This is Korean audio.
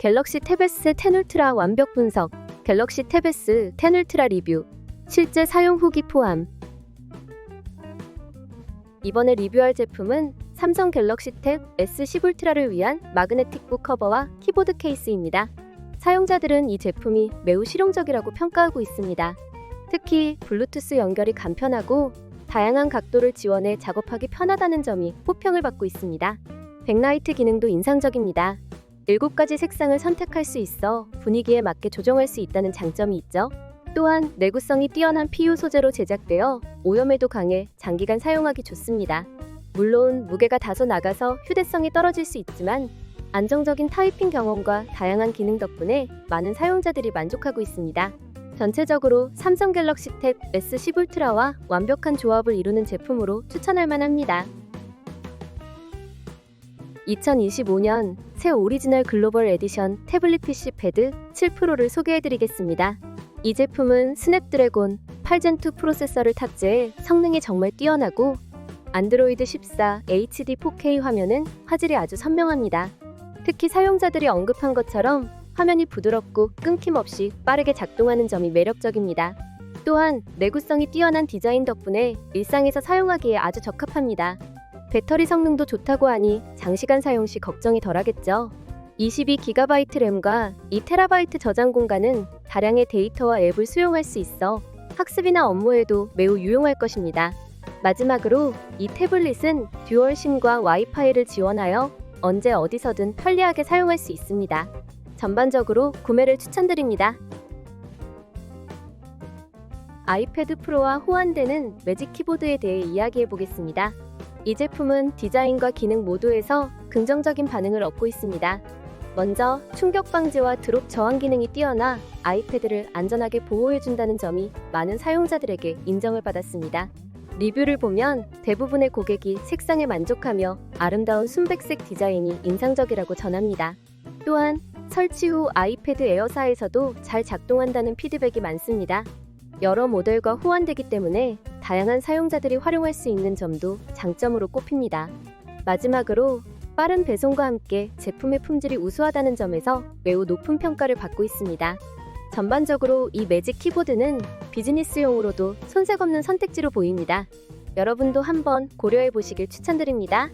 갤럭시 탭 S 10 울트라 완벽 분석, 갤럭시 탭 S 10 울트라 리뷰, 실제 사용 후기 포함. 이번에 리뷰할 제품은 삼성 갤럭시 탭 S10 울트라를 위한 마그네틱 북 커버와 키보드 케이스입니다. 사용자들은 이 제품이 매우 실용적이라고 평가하고 있습니다. 특히 블루투스 연결이 간편하고 다양한 각도를 지원해 작업하기 편하다는 점이 호평을 받고 있습니다. 백라이트 기능도 인상적입니다. 7가지 색상을 선택할 수 있어 분위기에 맞게 조정할 수 있다는 장점이 있죠. 또한 내구성이 뛰어난 PU 소재로 제작되어 오염에도 강해 장기간 사용하기 좋습니다. 물론 무게가 다소 나가서 휴대성이 떨어질 수 있지만 안정적인 타이핑 경험과 다양한 기능 덕분에 많은 사용자들이 만족하고 있습니다. 전체적으로 삼성 갤럭시 탭 S10 울트라와 완벽한 조합을 이루는 제품으로 추천할 만합니다. 2025년 새 오리지널 글로벌 에디션 태블릿 PC 패드 7 프로를 소개해드리겠습니다. 이 제품은 스냅드래곤 8gen2 프로세서를 탑재해 성능이 정말 뛰어나고 안드로이드 14 HD 4K 화면은 화질이 아주 선명합니다. 특히 사용자들이 언급한 것처럼 화면이 부드럽고 끊김없이 빠르게 작동하는 점이 매력적입니다. 또한 내구성이 뛰어난 디자인 덕분에 일상에서 사용하기에 아주 적합합니다. 배터리 성능도 좋다고 하니 장시간 사용 시 걱정이 덜하겠죠. 22GB 램과 2TB 저장 공간은 다량의 데이터와 앱을 수용할 수 있어 학습이나 업무에도 매우 유용할 것입니다. 마지막으로 이 태블릿은 듀얼 심과 와이파이를 지원하여 언제 어디서든 편리하게 사용할 수 있습니다. 전반적으로 구매를 추천드립니다. 아이패드 프로와 호환되는 매직 키보드에 대해 이야기해 보겠습니다. 이 제품은 디자인과 기능 모두에서 긍정적인 반응을 얻고 있습니다. 먼저 충격 방지와 드롭 저항 기능이 뛰어나 아이패드를 안전하게 보호해준다는 점이 많은 사용자들에게 인정을 받았습니다. 리뷰를 보면 대부분의 고객이 색상에 만족하며 아름다운 순백색 디자인이 인상적이라고 전합니다. 또한 설치 후 아이패드 에어사에서도 잘 작동한다는 피드백이 많습니다. 여러 모델과 호환되기 때문에 다양한 사용자들이 활용할 수 있는 점도 장점으로 꼽힙니다. 마지막으로 빠른 배송과 함께 제품의 품질이 우수하다는 점에서 매우 높은 평가를 받고 있습니다. 전반적으로 이 매직 키보드는 비즈니스용으로도 손색 없는 선택지로 보입니다. 여러분도 한번 고려해 보시길 추천드립니다.